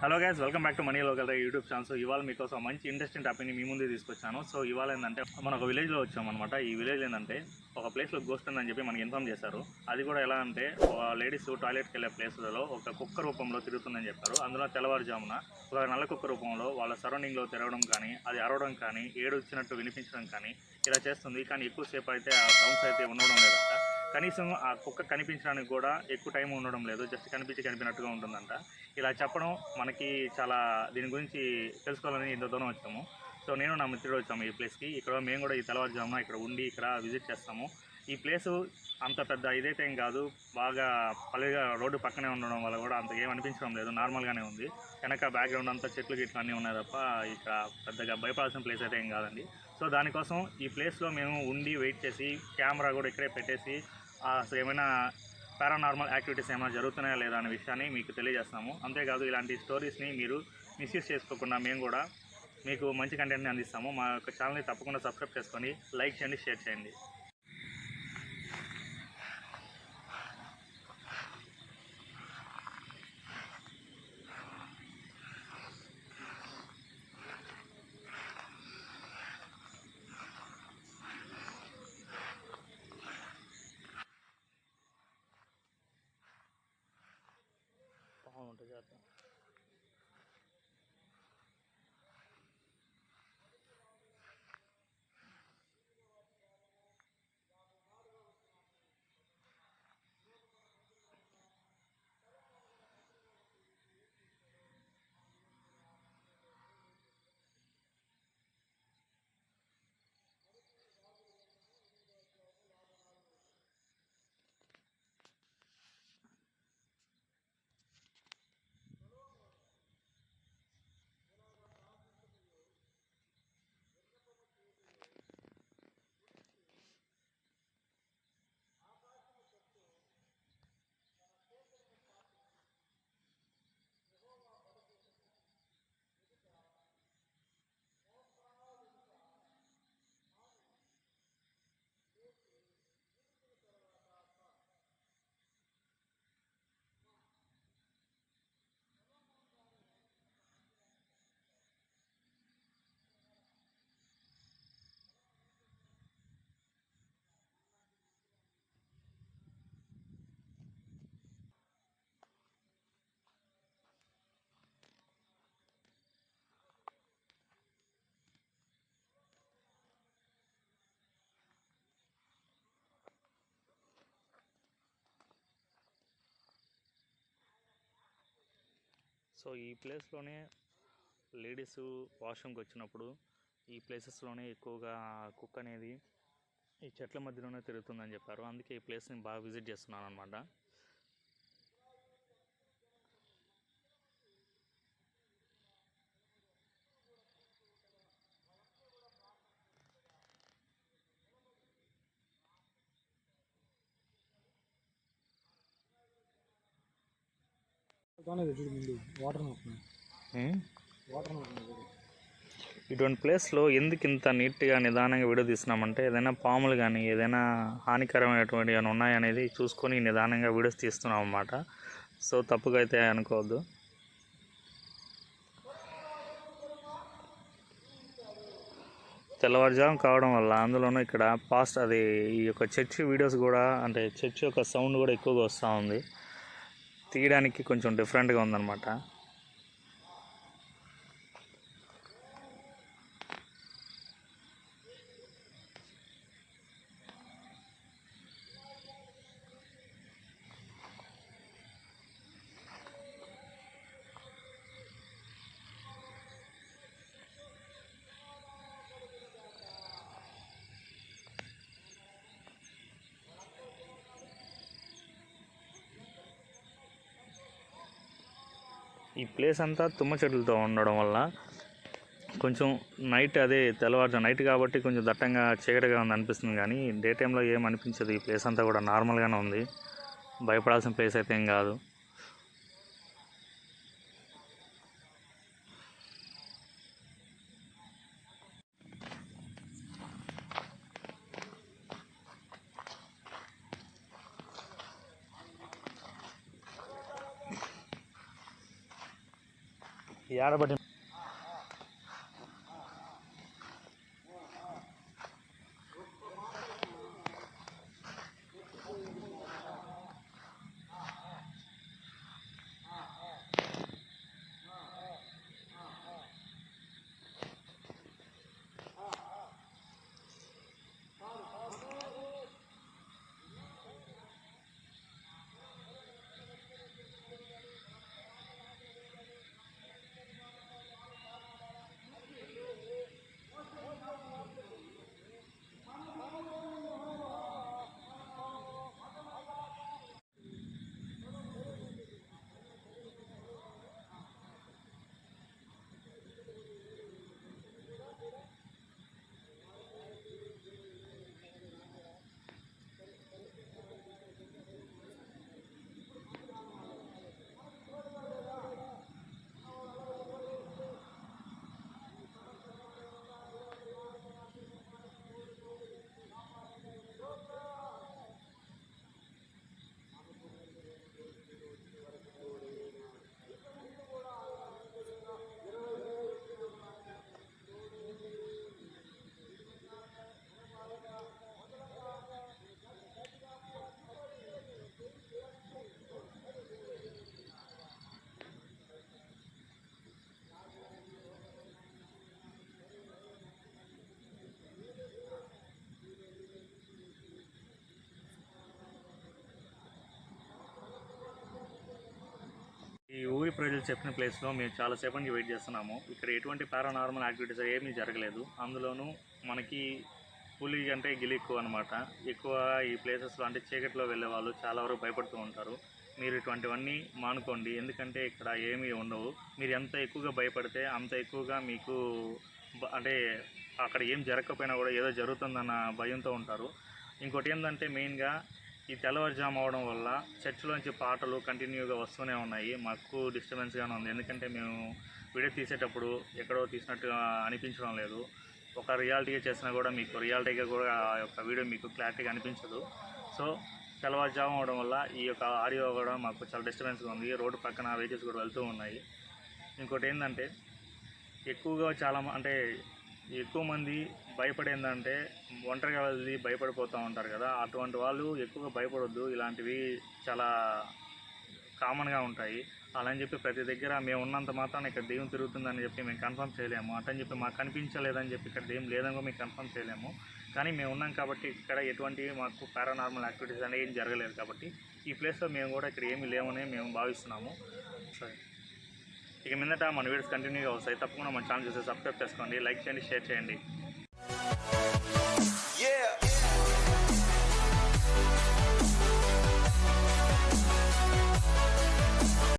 Hello guys welcome back to money local YouTube channel so ఇవాళ మీకోసం మంచి interesting టాపిక్ని మీ ముందు తీసుకొచ్చాను. సో ఇవాళ ఏంటంటే మనం ఒక విలేజ్లో వచ్చామన్నమాట ఈ విలేజ్ ఏంటంటే ఒక ప్లేస్లో గోస్ట్ ఉందని చెప్పి మనకి ఇన్ఫామ్ చేశారు. అది కూడా ఎలా అంటే లేడీస్ టాయిలెట్కి వెళ్ళే ప్లేస్లలో ఒక కుక్క రూపంలో తిరుగుతుందని చెప్పారు. అందులో తెల్లవారుజామున ఒక నల్ల కుక్క రూపంలో వాళ్ళ సరౌండింగ్లో తిరగడం కానీ అది అరవడం కానీ ఏడు వచ్చినట్టు వినిపించడం కానీ ఇలా చేస్తుంది. కానీ ఎక్కువసేపు అయితే ఆ సౌండ్స్ అయితే ఉండడం లేదంట. కనీసం ఆ కుక్క కనిపించడానికి కూడా ఎక్కువ టైం ఉండడం లేదు. జస్ట్ కనిపించి కనిపినట్టుగా ఉంటుందంట. ఇలా చెప్పడం మనకి చాలా దీని గురించి తెలుసుకోవాలని ఇంత దూరం వచ్చాము. సో నేను నా మిత్రుడు వచ్చాము ఈ ప్లేస్కి. ఇక్కడ మేము కూడా ఈ తెల్లవారుజామున ఇక్కడ ఉండి ఇక్కడ విజిట్ చేస్తాము. ఈ ప్లేసు అంత పెద్ద ఇదైతే ఏం కాదు. బాగా పల్లెగా రోడ్డు పక్కనే ఉండడం వల్ల కూడా అంత ఏం అనిపించడం లేదు. నార్మల్గానే ఉంది. వెనక బ్యాక్గ్రౌండ్ అంతా చెట్లు గిట్లు అన్నీ ఉన్నాయి తప్ప ఇక్కడ పెద్దగా భయపడాల్సిన ప్లేస్ అయితే ఏం కాదండి. సో దానికోసం ఈ ప్లేస్లో మేము ఉండి వెయిట్ చేసి కెమెరా కూడా ఇక్కడే పెట్టేసి అసలు ఏమైనా పారానార్మల్ యాక్టివిటీస్ ఏమైనా జరుగుతున్నాయా లేదా అనే విషయాన్ని మీకు తెలియజేస్తాము. అంతేకాదు ఇలాంటి స్టోరీస్ని మీరు మిస్యూజ్ చేసుకోకుండా మేము కూడా మీకు మంచి కంటెంట్ని అందిస్తాము. మా యొక్క ఛానల్ని తప్పకుండా సబ్స్క్రైబ్ చేసుకొని లైక్ చేయండి షేర్ చేయండి. సో ఈ ప్లేస్లోనే లేడీస్ వాష్రూమ్కి వచ్చినప్పుడు ఈ ప్లేసెస్లోనే ఎక్కువగా కుక్ అనేది ఈ చెట్ల మధ్యలోనే తిరుగుతుందని చెప్పారు. అందుకే ఈ ప్లేస్ని బాగా విజిట్ చేస్తున్నాను అనమాట చూడు ముందు. వాటర్ వాటర్ ఇటువంటి ప్లేస్లో ఎందుకు ఇంత నీట్గా నిదానంగా వీడియో తీస్తున్నామంటే ఏదైనా పాములు కానీ ఏదైనా హానికరమైనటువంటి ఏమైనా ఉన్నాయనేది చూసుకొని నిదానంగా వీడియోస్ తీస్తున్నాం అన్నమాట. సో తప్పుగా అయితే అనుకోవద్దు. తెల్లవారుజాము కావడం వల్ల అందులోనూ ఇక్కడ పాస్ట్ అది ఈ యొక్క చర్చ్ వీడియోస్ కూడా అంటే చర్చ్ యొక్క సౌండ్ కూడా ఎక్కువగా వస్తూ ఉంది. తీయడానికి కొంచెం డిఫరెంట్గా ఉందన్నమాట. ఈ ప్లేస్ అంతా తుమ్మ చెట్లతో ఉండడం వల్ల కొంచెం నైట్ అదే తెల్లవారుజాము నైట్ కాబట్టి కొంచెం దట్టంగా చీకటిగా ఉంది అనిపిస్తుంది కానీ డే టైంలో ఏం అనిపించదు. ఈ ప్లేస్ అంతా కూడా నార్మల్గానే ఉంది. భయపడాల్సిన ప్లేస్ అయితే ఏం కాదు. ఏడబడి ఈ ప్రజలు చెప్పిన ప్లేస్లో మేము చాలాసేపు నుంచి వెయిట్ చేస్తున్నాము. ఇక్కడ ఎటువంటి పారానార్మల్ యాక్టివిటీస్ ఏమీ జరగలేదు. అందులోనూ మనకి పులి అంటే గిలి ఎక్కువ అనమాట ఎక్కువ ఈ ప్లేసెస్లో అంటే చీకట్లో వెళ్ళే వాళ్ళు చాలా వరకు భయపడుతూ ఉంటారు. మీరు ఇటువంటివన్నీ మానుకోండి. ఎందుకంటే ఇక్కడ ఏమీ ఉండవు. మీరు ఎంత ఎక్కువగా భయపడితే అంత ఎక్కువగా మీకు అంటే అక్కడ ఏం జరగకపోయినా కూడా ఏదో జరుగుతుందన్న భయంతో ఉంటారు. ఇంకోటి ఏంటంటే మెయిన్గా ఈ తెల్లవారుజాము అవడం వల్ల చర్చిలోంచి పాటలు కంటిన్యూగా వస్తూనే ఉన్నాయి. మాకు డిస్టర్బెన్స్గానే ఉంది. ఎందుకంటే మేము వీడియో తీసేటప్పుడు ఎక్కడో తీసినట్టుగా అనిపించడం లేదు. ఒక రియాలిటీగా చేసినా కూడా మీకు రియాలిటీగా కూడా ఆ యొక్క వీడియో మీకు క్లారిటీగా అనిపించదు. సో తెల్లవారుజాము అవడం వల్ల ఈ యొక్క ఆడియో కూడా మాకు చాలా డిస్టర్బెన్స్గా ఉంది. రోడ్డు పక్కన వెహికల్స్ కూడా వెళ్తూ ఉన్నాయి. ఇంకోటి ఏంటంటే ఎక్కువగా చాలా అంటే ఎక్కువ మంది భయపడేందంటే ఒంటరిగా వెళ్ళి భయపడిపోతూ ఉంటారు కదా. అటువంటి వాళ్ళు ఎక్కువగా భయపడొద్దు. ఇలాంటివి చాలా కామన్గా ఉంటాయి. అలా అని చెప్పి ప్రతి దగ్గర మేము ఉన్నంత మాత్రాన ఇక్కడ దెయ్యం తిరుగుతుందని చెప్పి మేము కన్ఫర్మ్ చేయలేము. అటని చెప్పి మాకు కనిపించలేదని చెప్పి ఇక్కడ దెయ్యం లేదని కూడా మేము కన్ఫర్మ్ చేయలేము. కానీ మేము ఉన్నాం కాబట్టి ఇక్కడ ఎటువంటి మాకు పారానార్మల్ యాక్టివిటీస్ అనేవి ఏం జరగలేదు కాబట్టి ఈ ప్లేస్లో మేము కూడా ఇక్కడ ఏమీ లేవని మేము భావిస్తున్నాము. సరే. ఇక మీదట మన వీడియోస్ కంటిన్యూగా వస్తాయి. తప్పకుండా మన ఛానల్ చూసి సబ్స్క్రైబ్ చేసుకోండి లైక్ చేయండి షేర్ చేయండి.